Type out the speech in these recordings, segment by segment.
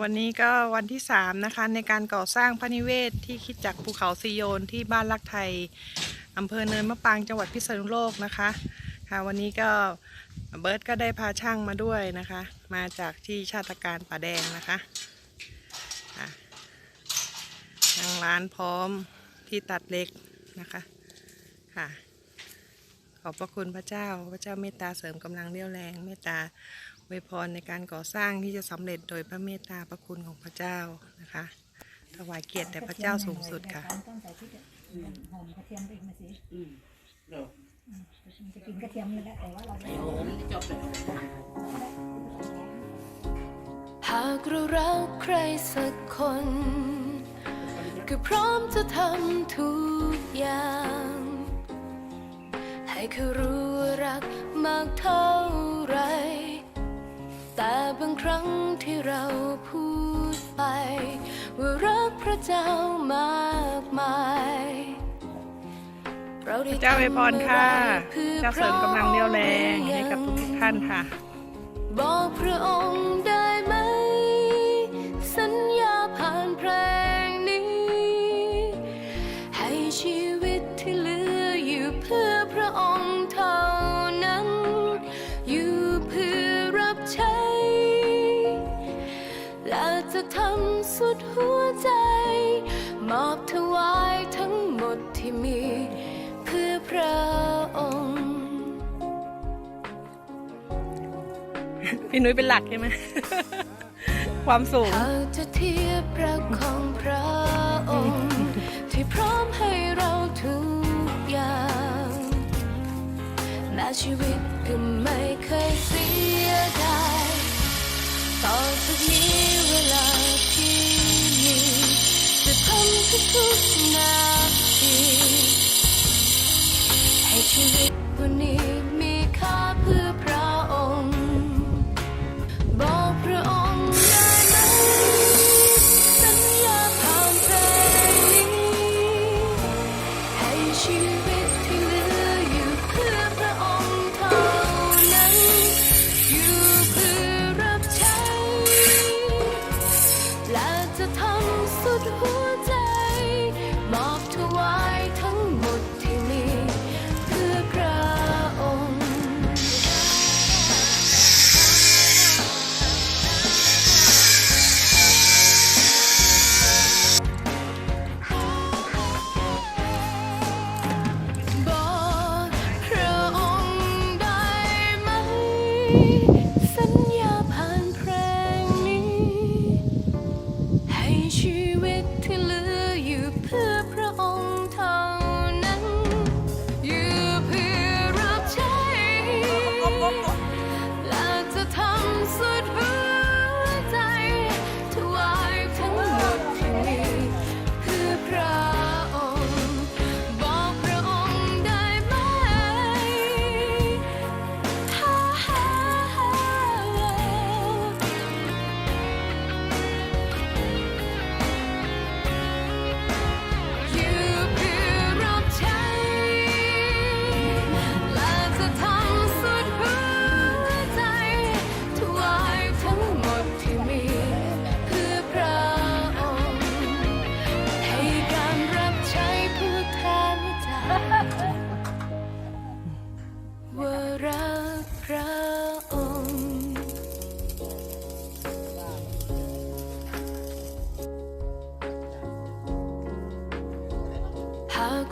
วันนี้ก็วันที่สามนะคะ ในการก่อสร้างพระนิเวศที่คิดจากภูเขาซีโยนที่บ้านลักไทยอำเภอเนินมะปางจังหวัดพิษณุโลกนะคะค่ะวันนี้ก็เบิร์ตก็ได้พาช่างมาด้วยนะคะ มาจากที่ชาติการป่าแดงนะคะค่ะทางร้านพร้อมที่ตัดเหล็กนะคะค่ะขอบพระคุณพระเจ้า พระเจ้าเมตตาเสริมกำลังเรี่ยวแรงเมตตา วยพรในการก่อสร้างที่จะสำเร็จโดยพระเมตตาพระคุณของพระเจ้านะคะ ถวายเกียรติแด่พระเจ้าสูงสุดค่ะต้องใส่พริกอะหอมกระเทียมไปอีกมาสิอืมเดี๋ยวมันจะกินกระเทียมนี่แหละแต่ว่าเราไอ้โหมันจบเลยหากเรารักใครสักคน ก็พร้อมจะทำทุกอย่าง ให้เขารู้ว่ารักมากเท่าไร แต่บางครั้งที่เราพูดไป ว่ารักพระเจ้ามากมาย เราได้พระเจ้าอวยพรค่ะทำอะไรพื่อเจ้าเสริมกำลังเรี่ยวแรงให้กับทุกๆท่านค่ะ บอกพระองค์ ทำสุดหัวใจ มอบถวายทั้งหมดที่มี เพื่อพระองค์ พี่นุ้ยเป็นหลักใช่ไหม ความสูงหากจะเทียบรักของพระองค์ ที่พร้อมให้เราทุกอย่างแม้ชีวิตก็ไม่เคยเสียดายต่อจากนี้ เวลา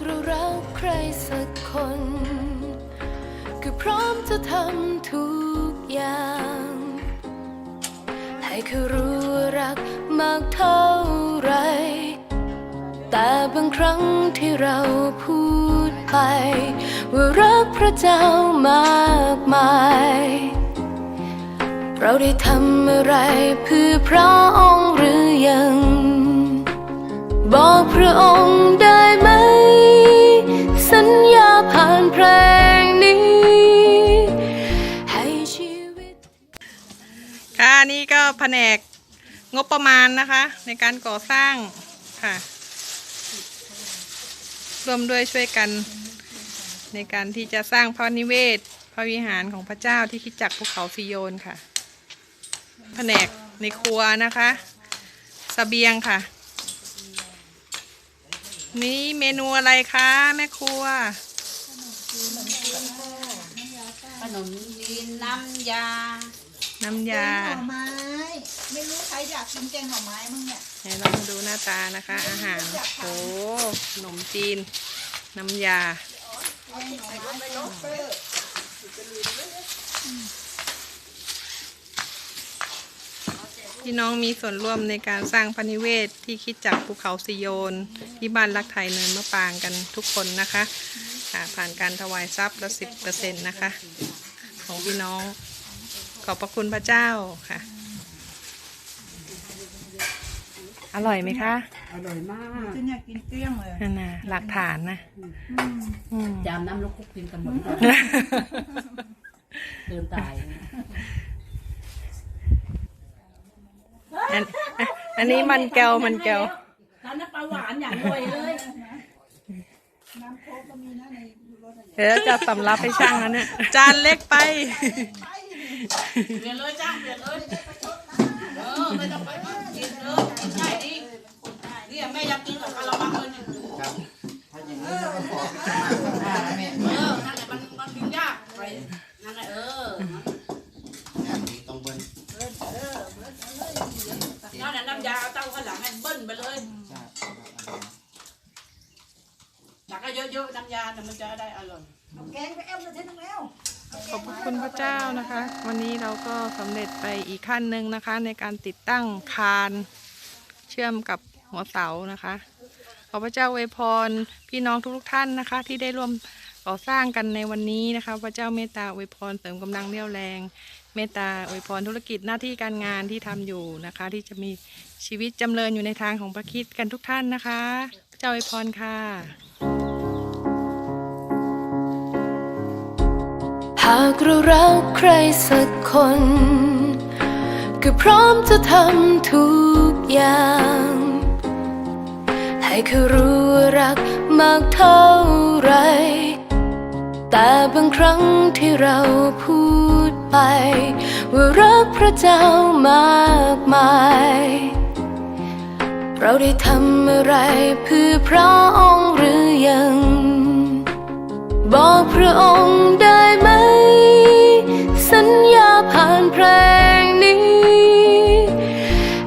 เรารักใครสักคน ก็พร้อมจะทำทุกอย่าง ให้เขารู้รักมากเท่าไร แต่บางครั้งที่เราพูดไป ว่ารักพระเจ้ามากมาย เราได้ทำอะไรเพื่อพระองค์หรือยัง บอกพระองค์ได้ไหม สัญญาผ่านเพลงนี้ ให้ชีวิต ค่ะนี่ก็แผนกงบประมาณนะคะ ในการก่อสร้างค่ะร่วมด้วยช่วยกัน ในการที่จะสร้างพระนิเวศ พระวิหารของพระเจ้าที่คิดจักภูเขาซิโยนค่ะ แผนกในครัวนะคะสเสบียงค่ะ นี่เมนูอะไรคะแม่ครัว ขนมจีนน้ำยา น้ำยาหน่อไม้ ไม่รู้ใครอยากกินแกงหน่อไม้มั้งเนี่ยไหนลองดูหน้าตานะคะ อาหารโอ้ขนมจีน น้ำยา พี่น้องมีส่วนร่วมในการสร้างพระนิเวศที่คิดจากภูเขาสิโยน ที่บ้านรักไทยเนินมะปรางกันทุกคนนะคะค่ะผ่านการถวายทรัพย์ละสิบเปอร์เซ็นต์นะคะ ของพี่น้อง ขอบพระคุณพระเจ้าค่ะ อร่อยไหมคะอร่อยมากฉันอยากกินเกลี้ยงเลยนั่นน่ะหลักฐานนะอืมจามน้ำลูกคุกกินกันหมดเลยเดินตาย อันอันนี้มันแก้วมันแก้วทานน้ำปลาหวานอย่างรวยเลยน้ำโค้กก็มีนะในรถอะเดี๋ยวจะสำรับไปช่างแล้วเนี่ย จานเล็กไป เปลี่ยนเลยจ้าเปลี่ยนเลยเออไม่ต้องไปกินเลยกินได้ดิเนี่ยแม่อยากกินกับกะละมังเลยเนี่ย ถ้าอย่างนี้เราก็ขอพิจารณาข้างหน้านะแม่ เออนั่นแหละมันมันกินยากไปนั่นแหละเออ อย่างนี้ต้องเบิ้ล นั่นแหละน้ำยาเอาเต้าข้างหลังให้เบิ้ลไปเลย ใช่ ตักก็เยอะๆน้ำยาแต่มันจะได้อร่อย เอาแกงไปเอ็มเลยเท่น้องแล้ว ขอบพระคุณพระเจ้านะคะ วันนี้เราก็สำเร็จไปอีกขั้นหนึ่งนะคะ ในการติดตั้งคานเชื่อมกับหัวเสานะคะ ขอพระเจ้าอวยพรพี่น้องทุกๆท่านนะคะ ที่ได้ร่วมก่อสร้างกันในวันนี้นะคะ พระเจ้าเมตตาอวยพรเสริมกำลังเรี่ยวแรง เมตตาอวยพรธุรกิจหน้าที่การงานที่ทำอยู่นะคะ ที่จะมีชีวิตจำเริญอยู่ในทางของพระคิดกันทุกท่านนะคะพระเจ้าอวยพรค่ะากเรารักใครสักคน ก็พร้อมจะทำทุกอย่าง ให้เขารู้รักมากเท่าไร แต่บางครั้งที่เราพูดไป ว่ารักพระเจ้ามากมาย เราได้ทำอะไรเพื่อพระองค์หรือยัง บอกพระองค์ได้ สัญญาผ่านเพลงนี้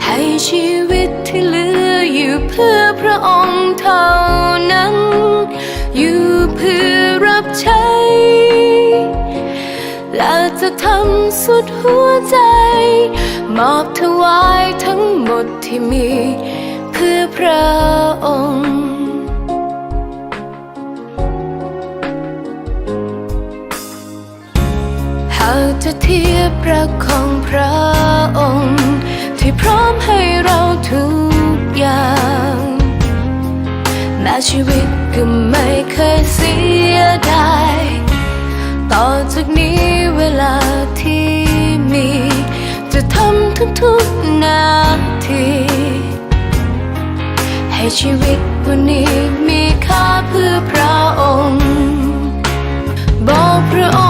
ให้ชีวิตที่เหลืออยู่เพื่อพระองค์เท่านั้น อยู่เพื่อรับใช้ และจะทำสุดหัวใจ มอบถวายทั้งหมดที่มี เพื่อพระองค์ากจะเทียบรักของพระองค์ ที่พร้อมให้เราทุกอย่างแม้ชีวิตก็ไม่เคยเสียดายต่อจากนี้เวลาที่มี จะทำทุกๆนาที ให้ชีวิตวันนี้มีค่าเพื่อพระองค์ บอกพระองค์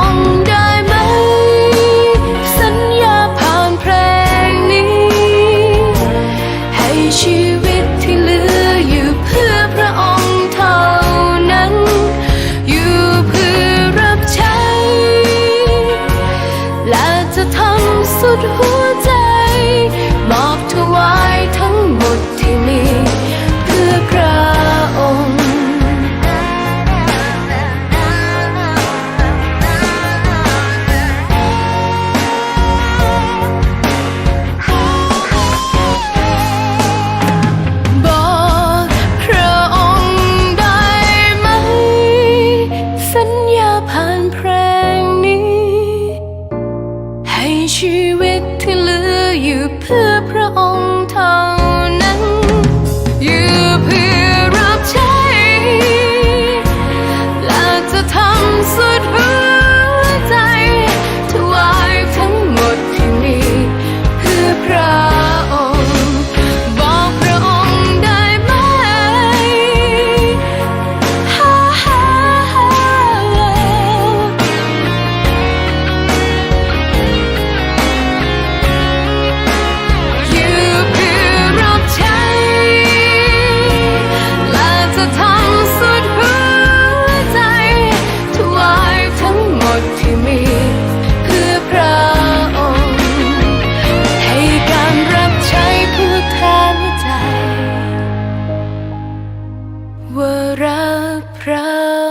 ว่ารักพระ